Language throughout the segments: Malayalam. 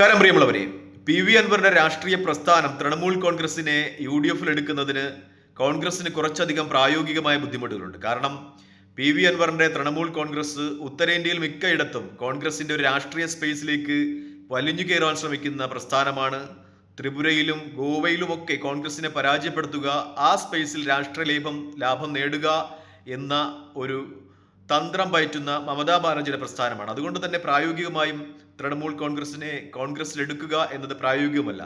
നമസ്കാരം പ്രിയമുള്ളവരെ. പി വി അൻവറിന്റെ രാഷ്ട്രീയ പ്രസ്ഥാനം തൃണമൂൽ കോൺഗ്രസിനെ യു ഡി എഫിൽ എടുക്കുന്നതിന് കോൺഗ്രസിന് കുറച്ചധികം പ്രായോഗികമായ ബുദ്ധിമുട്ടുകളുണ്ട്. കാരണം പി വി അൻവറിന്റെ തൃണമൂൽ കോൺഗ്രസ് ഉത്തരേന്ത്യയിൽ മിക്കയിടത്തും കോൺഗ്രസിന്റെ ഒരു രാഷ്ട്രീയ സ്പേസിലേക്ക് വലിഞ്ഞു കയറാൻ ശ്രമിക്കുന്ന പ്രസ്ഥാനമാണ്. ത്രിപുരയിലും ഗോവയിലുമൊക്കെ കോൺഗ്രസിനെ പരാജയപ്പെടുത്തുക ആ സ്പേസിൽ രാഷ്ട്രീയ ലാഭം ലാഭം നേടുക എന്ന ഒരു തന്ത്രം പയറ്റുന്ന മമതാ ബാനർജിയുടെ പ്രസ്ഥാനമാണ്. അതുകൊണ്ട് തന്നെ പ്രായോഗികമായും തൃണമൂൽ കോൺഗ്രസിനെ കോൺഗ്രസിലെടുക്കുക എന്നത് പ്രായോഗികമല്ല.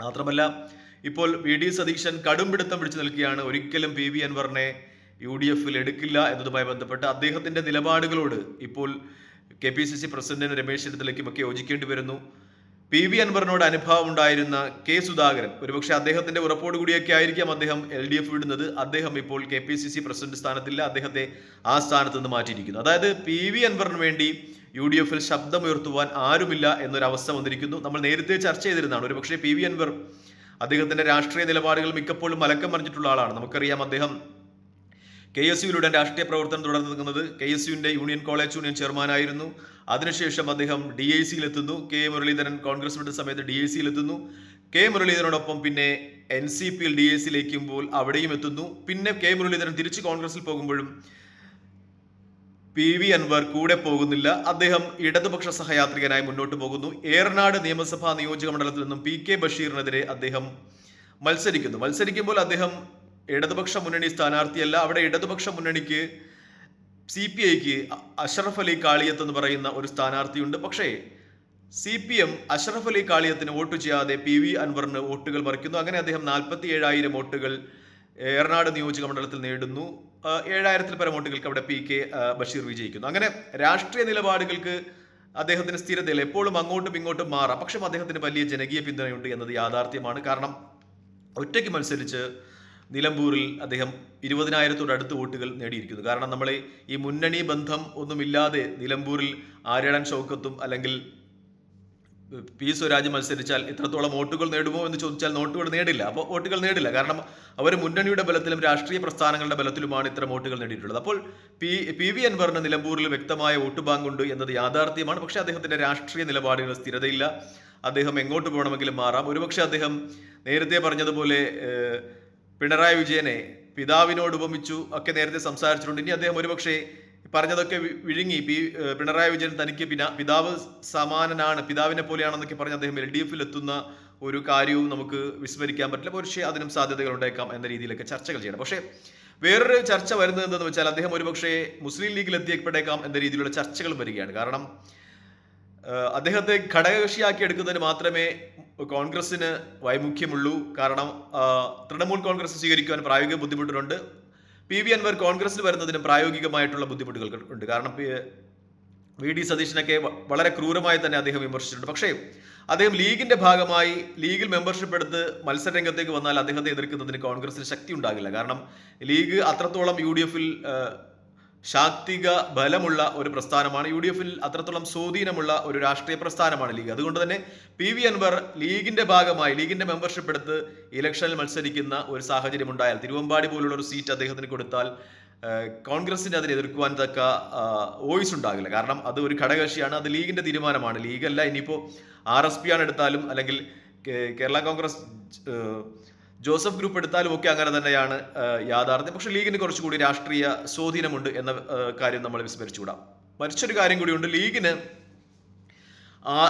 മാത്രമല്ല ഇപ്പോൾ വി ഡി സതീശൻ കടും പിടുത്തം പിടിച്ചു നിൽക്കുകയാണ്. ഒരിക്കലും പി വി അൻവറിനെ യു ഡി എഫിൽ എടുക്കില്ല എന്നതുമായി ബന്ധപ്പെട്ട് അദ്ദേഹത്തിന്റെ നിലപാടുകളോട് ഇപ്പോൾ കെ പി സി സി പ്രസിഡന്റിന് രമേശ് ചെന്നിത്തലയ്ക്കും ഒക്കെ യോജിക്കേണ്ടി വരുന്നു. പി വി അൻവറിനോട് അനുഭവം ഉണ്ടായിരുന്ന കെ സുധാകരൻ ഒരുപക്ഷെ അദ്ദേഹത്തിന്റെ ഉറപ്പോട് കൂടിയൊക്കെ ആയിരിക്കാം അദ്ദേഹം എൽ ഡി എഫ് വിടുന്നത്. അദ്ദേഹം ഇപ്പോൾ K P C C president സ്ഥാനത്തില്ല. അദ്ദേഹത്തെ ആ സ്ഥാനത്ത് നിന്ന് മാറ്റിയിരിക്കുന്നു. അതായത് പി വി അൻവറിന് വേണ്ടി യു ഡി എഫിൽ ശബ്ദമുയർത്തുവാൻ ആരുമില്ല എന്നൊരവസ്ഥ വന്നിരിക്കുന്നു. നമ്മൾ നേരത്തെ ചർച്ച ചെയ്തിരുന്നതാണ്. ഒരുപക്ഷെ പി വി അൻവർ അദ്ദേഹത്തിന്റെ രാഷ്ട്രീയ നിലപാടുകൾ മിക്കപ്പോഴും മലക്കം പറഞ്ഞിട്ടുള്ള ആളാണ്. നമുക്കറിയാം അദ്ദേഹം കെ എസ് യുയിലൂടെ രാഷ്ട്രീയ പ്രവർത്തനം തുടർന്ന് നിൽക്കുന്നത് കെ എസ് യുവിന്റെ യൂണിയൻ കോളേജ് യൂണിയൻ ചെയർമാനായിരുന്നു. അതിനുശേഷം അദ്ദേഹം ഡി ഐ സിയിലെത്തുന്നു. കെ മുരളീധരൻ കോൺഗ്രസ് വിട്ട സമയത്ത് ഡി ഐ സിയിലെത്തുന്നു. കെ മുരളീധരനോടൊപ്പം പിന്നെ എൻ സി പിയിൽ ഡി ഐ സിയിലേക്കുമ്പോൾ അവിടെയും എത്തുന്നു. പിന്നെ കെ മുരളീധരൻ തിരിച്ച് കോൺഗ്രസിൽ പോകുമ്പോഴും പി വി അൻവർ കൂടെ പോകുന്നില്ല. അദ്ദേഹം ഇടതുപക്ഷ സഹയാത്രികനായി മുന്നോട്ട് പോകുന്നു. ഏറനാട് നിയമസഭാ നിയോജക മണ്ഡലത്തിൽ നിന്നും പി കെ ബഷീറിനെതിരെ അദ്ദേഹം മത്സരിക്കുന്നു. മത്സരിക്കുമ്പോൾ അദ്ദേഹം ഇടതുപക്ഷ മുന്നണി സ്ഥാനാർത്ഥിയല്ല. അവിടെ ഇടതുപക്ഷ മുന്നണിക്ക് സി പി ഐക്ക് അഷറഫ് അലി കാളിയത്ത് എന്ന് പറയുന്ന ഒരു സ്ഥാനാർത്ഥിയുണ്ട്. പക്ഷേ C P M Ashraf Ali കാളിയത്തിന് vote ചെയ്യാതെ പി വി അൻവറിന് വോട്ടുകൾ മറിക്കുന്നു. അങ്ങനെ അദ്ദേഹം നാൽപ്പത്തി ഏഴായിരം വോട്ടുകൾ ഏറനാട് നിയോജക മണ്ഡലത്തിൽ നേടുന്നു. ഏഴായിരത്തിൽ പരം വോട്ടുകൾക്ക് അവിടെ പി കെ ബഷീർ വിജയിക്കുന്നു. അങ്ങനെ രാഷ്ട്രീയ നിലപാടുകൾക്ക് അദ്ദേഹത്തിന് സ്ഥിരതയില്ല. എപ്പോഴും അങ്ങോട്ടും ഇങ്ങോട്ടും മാറാം. പക്ഷേ അദ്ദേഹത്തിന് വലിയ ജനകീയ പിന്തുണയുണ്ട് എന്നത് യാഥാർത്ഥ്യമാണ്. കാരണം ഒറ്റയ്ക്ക് മത്സരിച്ച് നിലമ്പൂരിൽ അദ്ദേഹം ഇരുപതിനായിരത്തോട് അടുത്ത് വോട്ടുകൾ നേടിയിരിക്കുന്നു. കാരണം നമ്മൾ ഈ മുന്നണി ബന്ധം ഒന്നുമില്ലാതെ നിലമ്പൂരിൽ ആര്യടൻ ഷൗക്കത്തും അല്ലെങ്കിൽ പി സ്വരാജ് മത്സരിച്ചാൽ ഇത്രത്തോളം വോട്ടുകൾ നേടുമോ എന്ന് ചോദിച്ചാൽ നോട്ടുകൾ നേടില്ല. അപ്പോൾ വോട്ടുകൾ നേടില്ല. കാരണം അവർ മുന്നണിയുടെ ബലത്തിലും രാഷ്ട്രീയ പ്രസ്ഥാനങ്ങളുടെ ബലത്തിലുമാണ് ഇത്തരം വോട്ടുകൾ നേടിയിട്ടുള്ളത്. അപ്പോൾ പി പി വി അൻവറിന് നിലമ്പൂരിൽ വ്യക്തമായ വോട്ട് ബാങ്കുണ്ട് എന്നത് യാഥാർത്ഥ്യമാണ്. പക്ഷേ അദ്ദേഹത്തിന്റെ രാഷ്ട്രീയ നിലപാടുകൾ സ്ഥിരതയില്ല. അദ്ദേഹം എങ്ങോട്ട് പോകണമെങ്കിലും മാറാം. ഒരുപക്ഷെ അദ്ദേഹം നേരത്തെ പറഞ്ഞതുപോലെ പിണറായി വിജയനെ പിതാവിനോട് ഉപമിച്ചു ഒക്കെ നേരത്തെ സംസാരിച്ചിട്ടുണ്ട്. ഇനി അദ്ദേഹം ഒരുപക്ഷെ പറഞ്ഞതൊക്കെ വിഴുങ്ങി. പി പിണറായി വിജയൻ തനിക്ക് പിതാവ് സമാനനാണ് പിതാവിനെ പോലെയാണെന്നൊക്കെ പറഞ്ഞ് അദ്ദേഹം എൽ ഡി എഫിൽ എത്തുന്ന ഒരു കാര്യവും നമുക്ക് വിസ്മരിക്കാൻ പറ്റില്ല. പക്ഷേ അതിനും സാധ്യതകൾ ഉണ്ടായേക്കാം എന്ന രീതിയിലൊക്കെ ചർച്ചകൾ ചെയ്യണം. പക്ഷേ വേറൊരു ചർച്ച വരുന്നത് എന്തെന്ന് വെച്ചാൽ അദ്ദേഹം ഒരുപക്ഷെ മുസ്ലിം ലീഗിൽ എത്തിയപ്പെട്ടേക്കാം എന്ന രീതിയിലുള്ള ചർച്ചകൾ വരികയാണ്. കാരണം അദ്ദേഹത്തെ ഘടകകക്ഷിയാക്കി എടുക്കുന്നതിന് മാത്രമേ കോൺഗ്രസിന് വൈമുഖ്യമുള്ളൂ. കാരണം തൃണമൂൽ കോൺഗ്രസ് സ്വീകരിക്കുവാൻ പ്രായോഗിക ബുദ്ധിമുട്ടുണ്ട് പി വി അൻവർ കോൺഗ്രസിൽ വരുന്നതിന് പ്രായോഗികമായിട്ടുള്ള ബുദ്ധിമുട്ടുകൾ ഉണ്ട്. കാരണം വി ഡി സതീശനൊക്കെ വളരെ ക്രൂരമായി തന്നെ അദ്ദേഹം വിമർശിച്ചിട്ടുണ്ട്. പക്ഷേ അദ്ദേഹം ലീഗിന്റെ ഭാഗമായി ലീഗിൽ മെമ്പർഷിപ്പ് എടുത്ത് മത്സരരംഗത്തേക്ക് വന്നാൽ അദ്ദേഹത്തെ എതിർക്കുന്നതിന് കോൺഗ്രസിന് ശക്തി ഉണ്ടാകില്ല കാരണം ലീഗ് അത്രത്തോളം യു ഡി എഫിൽ ശാക്തിക ബലമുള്ള ഒരു പ്രസ്ഥാനമാണ് യു ഡി എഫിൽ അത്രത്തോളം സ്വാധീനമുള്ള ഒരു രാഷ്ട്രീയ പ്രസ്ഥാനമാണ് ലീഗ്. അതുകൊണ്ട് തന്നെ പി വി അൻവർ ലീഗിന്റെ ഭാഗമായി ലീഗിന്റെ മെമ്പർഷിപ്പ് എടുത്ത് ഇലക്ഷനിൽ മത്സരിക്കുന്ന ഒരു സാഹചര്യം ഉണ്ടായാൽ തിരുവമ്പാടി പോലുള്ള ഒരു സീറ്റ് അദ്ദേഹത്തിന് കൊടുത്താൽ കോൺഗ്രസിന്റെ കോൺഗ്രസിന് അതിനെ എതിർക്കുവാൻ തക്ക വോയിസ് ഉണ്ടാകില്ല. കാരണം അത് ഒരു ഘടകകക്ഷിയാണ് അത് ലീഗിന്റെ തീരുമാനമാണ്. ലീഗല്ല ഇനിയിപ്പോൾ ആർ എസ് പി ആണ് എടുത്താലും അല്ലെങ്കിൽ കേരള കോൺഗ്രസ് ജോസഫ് ഗ്രൂപ്പ് എടുത്താലും ഒക്കെ അങ്ങനെ തന്നെയാണ് യാഥാർത്ഥ്യം. പക്ഷേ ലീഗിന് കുറച്ചുകൂടി രാഷ്ട്രീയ സ്വാധീനമുണ്ട് എന്ന കാര്യം നമ്മൾ വിസ്മരിച്ചുകൂടാം. മറിച്ചൊരു കാര്യം കൂടിയുണ്ട് ലീഗിന് ആ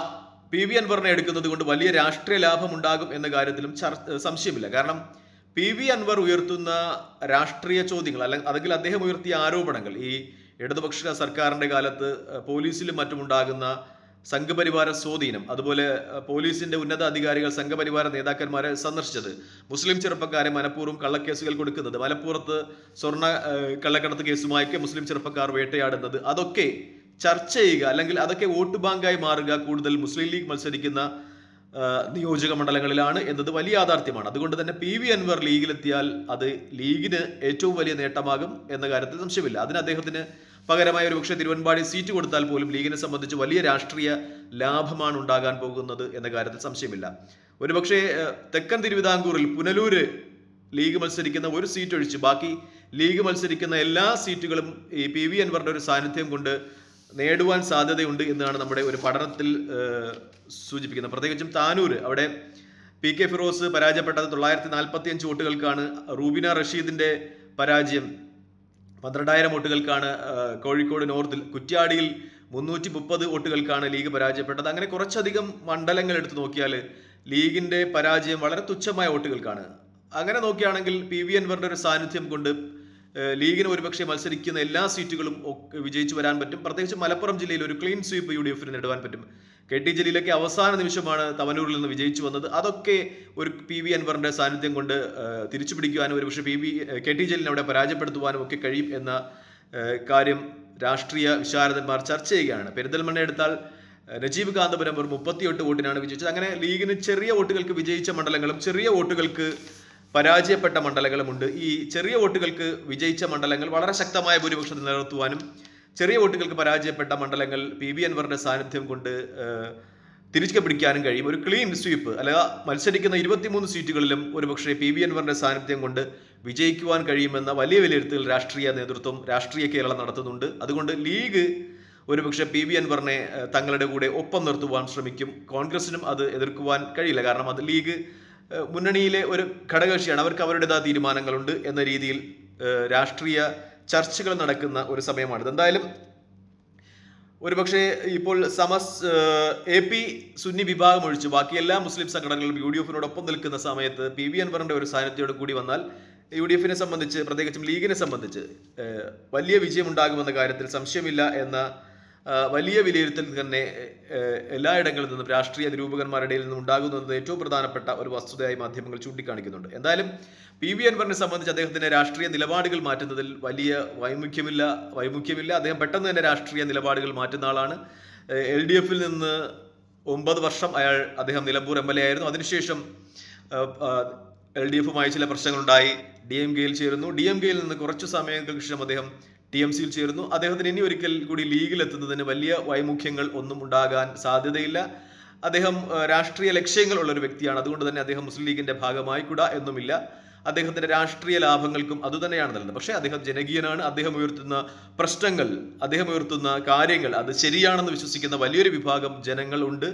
പി വി അൻവറിനെ എടുക്കുന്നത് കൊണ്ട് വലിയ രാഷ്ട്രീയ ലാഭം ഉണ്ടാകും എന്ന കാര്യത്തിലും ചർ- സംശയമില്ല. കാരണം പി വി അൻവർ ഉയർത്തുന്ന രാഷ്ട്രീയ ചോദ്യങ്ങൾ അല്ലെങ്കിൽ അല്ലെങ്കിൽ അദ്ദേഹം ഉയർത്തിയ ആരോപണങ്ങൾ ഈ ഇടതുപക്ഷ സർക്കാരിന്റെ കാലത്ത് പോലീസിലും മറ്റും ഉണ്ടാകുന്ന സംഘപരിവാര സ്വാധീനം അതുപോലെ പോലീസിന്റെ ഉന്നത അധികാരികൾ സംഘപരിവാര നേതാക്കന്മാരെ സന്ദർശിച്ചത്. മുസ്ലിം ചെറുപ്പക്കാരെ മനഃപൂർവം കള്ളക്കേസുകൾ കൊടുക്കുന്നത് മലപ്പുറത്ത് സ്വർണ കള്ളക്കടത്ത് കേസുമായൊക്കെ മുസ്ലിം ചെറുപ്പക്കാർ വേട്ടയാടുന്നത്. അതൊക്കെ ചർച്ച ചെയ്യുക അല്ലെങ്കിൽ അതൊക്കെ വോട്ട് ബാങ്കായി മാറുക കൂടുതൽ മുസ്ലിം ലീഗ് മത്സരിക്കുന്ന നിയോജക മണ്ഡലങ്ങളിലാണ് എന്നത് വലിയ യാഥാർത്ഥ്യമാണ്. അതുകൊണ്ട് തന്നെ പി വി അൻവർ ലീഗിലെത്തിയാൽ അത് ലീഗിന് ഏറ്റവും വലിയ നേട്ടമാകും എന്ന കാര്യത്തിൽ സംശയമില്ല. അതിന് അദ്ദേഹത്തിന് പകരമായി ഒരു പക്ഷേ തിരുവൻപാടി സീറ്റ് കൊടുത്താൽ പോലും ലീഗിനെ സംബന്ധിച്ച് വലിയ രാഷ്ട്രീയ ലാഭമാണ് ഉണ്ടാകാൻ പോകുന്നത് എന്ന കാര്യത്തിൽ സംശയമില്ല. ഒരുപക്ഷേ തെക്കൻ തിരുവിതാംകൂറിൽ പുനലൂര് ലീഗ് മത്സരിക്കുന്ന ഒരു സീറ്റ് ഒഴിച്ച് ബാക്കി ലീഗ് മത്സരിക്കുന്ന എല്ലാ സീറ്റുകളും ഈ പി വി അൻവറിന്റെ ഒരു സാന്നിധ്യം കൊണ്ട് നേടുവാൻ സാധ്യതയുണ്ട് എന്നാണ് നമ്മുടെ ഒരു പഠനത്തിൽ സൂചിപ്പിക്കുന്നത്. പ്രത്യേകിച്ചും താനൂർ അവിടെ പി കെ ഫിറോസ് പരാജയപ്പെട്ടത് തൊള്ളായിരത്തി നാൽപ്പത്തി അഞ്ച് വോട്ടുകൾക്കാണ്. റൂബിന റഷീദിന്റെ പരാജയം പന്ത്രണ്ടായിരം വോട്ടുകൾക്കാണ്. കോഴിക്കോട് നോർത്തിൽ കുറ്റ്യാടിയിൽ മുന്നൂറ്റി മുപ്പത് വോട്ടുകൾക്കാണ് ലീഗ് പരാജയപ്പെട്ടത്. അങ്ങനെ കുറച്ചധികം മണ്ഡലങ്ങൾ എടുത്തു നോക്കിയാൽ ലീഗിന്റെ പരാജയം വളരെ തുച്ഛമായ വോട്ടുകൾക്കാണ്. അങ്ങനെ നോക്കുകയാണെങ്കിൽ പി വി അൻവറിന്റെ ഒരു സാന്നിധ്യം കൊണ്ട് ലീഗിന് ഒരുപക്ഷെ മത്സരിക്കുന്ന എല്ലാ സീറ്റുകളും വിജയിച്ചു വരാൻ പറ്റും. പ്രത്യേകിച്ച് മലപ്പുറം ജില്ലയിൽ ഒരു ക്ലീൻ സ്വീപ്പ് യു ഡി എഫിന് നേടുവാൻ പറ്റും. കെ ടി ജലീലൊക്കെ അവസാന നിമിഷമാണ് തവനൂരിൽ നിന്ന് വിജയിച്ചു വന്നത്. അതൊക്കെ ഒരു പി വി അൻവറിന്റെ സാന്നിധ്യം കൊണ്ട് തിരിച്ചു പിടിക്കുവാനും ഒരുപക്ഷെ പി വി കെ ടി ജലീലിനെ അവിടെ പരാജയപ്പെടുത്തുവാനും ഒക്കെ കഴിയും എന്ന കാര്യം രാഷ്ട്രീയ വിശാരദന്മാർ ചർച്ച ചെയ്യുകയാണ്. പെരിന്തൽമണ്ണ എടുത്താൽ രജീവ് കാന്തപുരം ഒരു മുപ്പത്തിയെട്ട് വോട്ടിനാണ് വിജയിച്ചത്. അങ്ങനെ ലീഗിന് ചെറിയ വോട്ടുകൾക്ക് വിജയിച്ച മണ്ഡലങ്ങളും ചെറിയ വോട്ടുകൾക്ക് പരാജയപ്പെട്ട മണ്ഡലങ്ങളുമുണ്ട്. ഈ ചെറിയ വോട്ടുകൾക്ക് വിജയിച്ച മണ്ഡലങ്ങൾ വളരെ ശക്തമായ ഭൂരിപക്ഷത്തിൽ നിലനിർത്തുവാനും ചെറിയ വോട്ടുകൾക്ക് പരാജയപ്പെട്ട മണ്ഡലങ്ങൾ പി വി അൻവറിന്റെ സാന്നിധ്യം കൊണ്ട് തിരിച്ചു പിടിക്കാനും കഴിയും. ഒരു ക്ലീൻ സ്വീപ്പ് അല്ല മത്സരിക്കുന്ന ഇരുപത്തിമൂന്ന് സീറ്റുകളിലും ഒരുപക്ഷെ പി വി അൻവറിന്റെ സാന്നിധ്യം കൊണ്ട് വിജയിക്കുവാൻ കഴിയുമെന്ന വലിയ വിലയിരുത്തൽ രാഷ്ട്രീയ നേതൃത്വം രാഷ്ട്രീയ കേരളം നടത്തുന്നുണ്ട്. അതുകൊണ്ട് ലീഗ് ഒരുപക്ഷെ പി വി അൻവറിനെ തങ്ങളുടെ കൂടെ ഒപ്പം നിർത്തുവാൻ ശ്രമിക്കും. കോൺഗ്രസിനും അത് എതിർക്കുവാൻ കഴിയില്ല. കാരണം അത് ലീഗ് മുന്നണിയിലെ ഒരു ഘടകകക്ഷിയാണ്. അവർക്ക് അവരുടേതായ തീരുമാനങ്ങളുണ്ട് എന്ന രീതിയിൽ രാഷ്ട്രീയ ചർച്ചകൾ നടക്കുന്ന ഒരു സമയമാണിത്. എന്തായാലും ഒരുപക്ഷെ ഇപ്പോൾ സമസ് എ പി സുന്നി വിഭാഗം ഒഴിച്ച് ബാക്കി എല്ലാ മുസ്ലിം സംഘടനകളും യു ഡി എഫിനോടൊപ്പം നിൽക്കുന്ന സമയത്ത് പി വി അൻവറിന്റെ ഒരു സാന്നിധ്യത്തോട് കൂടി വന്നാൽ യു ഡി എഫിനെ സംബന്ധിച്ച് പ്രത്യേകിച്ചും ലീഗിനെ സംബന്ധിച്ച് വലിയ വിജയമുണ്ടാകുമെന്ന കാര്യത്തിൽ സംശയമില്ല എന്ന വലിയ വിലയിരുത്തൽ തന്നെ എല്ലായിടങ്ങളിൽ നിന്നും രാഷ്ട്രീയ നിരൂപകന്മാരുടെ നിന്നും ഉണ്ടാകുന്നത് ഏറ്റവും പ്രധാനപ്പെട്ട ഒരു വസ്തുതയായി മാധ്യമങ്ങൾ ചൂണ്ടിക്കാണിക്കുന്നുണ്ട്. എന്തായാലും പി വി അൻവറിനെ സംബന്ധിച്ച് അദ്ദേഹത്തിന്റെ രാഷ്ട്രീയ നിലപാടുകൾ മാറ്റുന്നതിൽ വലിയ വൈമുഖ്യമില്ല വൈമുഖ്യമില്ല. അദ്ദേഹം പെട്ടെന്ന് തന്നെ രാഷ്ട്രീയ നിലപാടുകൾ മാറ്റുന്ന ആളാണ്. എൽ ഡി എഫിൽ നിന്ന് ഒമ്പത് വർഷം അയാൾ അദ്ദേഹം നിലമ്പൂർ എം എൽ എ ആയിരുന്നു. അതിനുശേഷം എൽ ഡി എഫുമായി ചില പ്രശ്നങ്ങളുണ്ടായി. ഡി എം കെയിൽ ചേരുന്നു. ഡി എം കെയിൽ നിന്ന് കുറച്ചു സമയങ്ങൾക്ക് ശേഷം അദ്ദേഹം ടി എം സിയിൽ ചേരുന്നു. അദ്ദേഹത്തിന് ഇനി ഒരിക്കൽ കൂടി ലീഗിൽ എത്തുന്നതിന് വലിയ വൈമുഖ്യങ്ങൾ ഒന്നും ഉണ്ടാകാൻ സാധ്യതയില്ല. അദ്ദേഹം രാഷ്ട്രീയ ലക്ഷ്യങ്ങൾ ഉള്ള ഒരു വ്യക്തിയാണ്. അതുകൊണ്ട് തന്നെ അദ്ദേഹം മുസ്ലിം ലീഗിന്റെ ഭാഗമായിക്കൂടാ എന്നുമില്ല. അദ്ദേഹത്തിന്റെ രാഷ്ട്രീയ ലാഭങ്ങൾക്കും അതുതന്നെയാണ് നല്ലത്. പക്ഷേ അദ്ദേഹം ജനകീയനാണ്. അദ്ദേഹം ഉയർത്തുന്ന പ്രശ്നങ്ങൾ അദ്ദേഹം ഉയർത്തുന്ന കാര്യങ്ങൾ അത് ശരിയാണെന്ന് വിശ്വസിക്കുന്ന വലിയൊരു വിഭാഗം ജനങ്ങൾ ഉണ്ട്.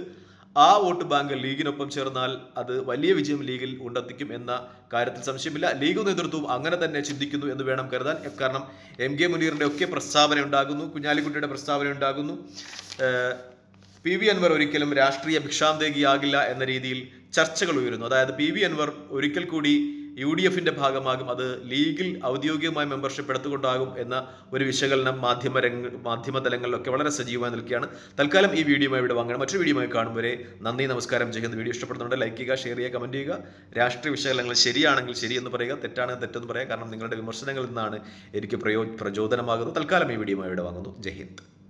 ആ വോട്ട് ബാങ്ക് ലീഗിനൊപ്പം ചേർന്നാൽ അത് വലിയ വിജയം ലീഗിൽ ഉണ്ടെത്തിക്കും എന്ന കാര്യത്തിൽ സംശയമില്ല. ലീഗ് നേതൃത്വവും അങ്ങനെ തന്നെ ചിന്തിക്കുന്നു എന്ന് വേണം കരുതാൻ. കാരണം എം കെ മുനീറിന്റെ ഒക്കെ പ്രസ്താവന ഉണ്ടാകുന്നു. കുഞ്ഞാലിക്കുട്ടിയുടെ പ്രസ്താവന ഉണ്ടാകുന്നു. പി വി അൻവർ ഒരിക്കലും രാഷ്ട്രീയ ഭിക്ഷാന്തേകിയാകില്ല എന്ന രീതിയിൽ ചർച്ചകൾ ഉയരുന്നു. അതായത് പി വി അൻവർ ഒരിക്കൽ കൂടി യു ഡി എഫിന്റെ ഭാഗമാകും അത് ലീഗിൽ ഔദ്യോഗികമായ മെമ്പർഷിപ്പ് എടുത്തുകൊണ്ടാകും എന്ന ഒരു വിശകലനം മാധ്യമ രംഗ മാധ്യമ തലങ്ങളിലൊക്കെ വളരെ സജീവമായി നിൽക്കുകയാണ്. തൽക്കാലം ഈ വീഡിയോ ഇവിടെ വാങ്ങണം. മറ്റൊരു വീഡിയോ കാണും വരെ. നന്ദി നമസ്കാരം. ചെയ്യുന്ന വീഡിയോ ഇഷ്ടപ്പെടുന്നുണ്ട് ലൈക്ക് ചെയ്യുക ഷെയർ ചെയ്യുക കമന്റ് ചെയ്യുക. രാഷ്ട്രീയ വിശകലനങ്ങൾ ശരിയാണെങ്കിൽ ശരിയെന്ന് പറയുക തെറ്റാണെങ്കിൽ തെറ്റെന്ന് പറയുക. കാരണം നിങ്ങളുടെ വിമർശനങ്ങളിൽ നിന്നാണ് എനിക്ക് പ്രയോ പ്രചോദനമാകുന്നത്. തൽക്കാലം ഈ വീഡിയോ ഇവിടെ വാങ്ങുന്നു. ജയ് ഹിന്ദ്.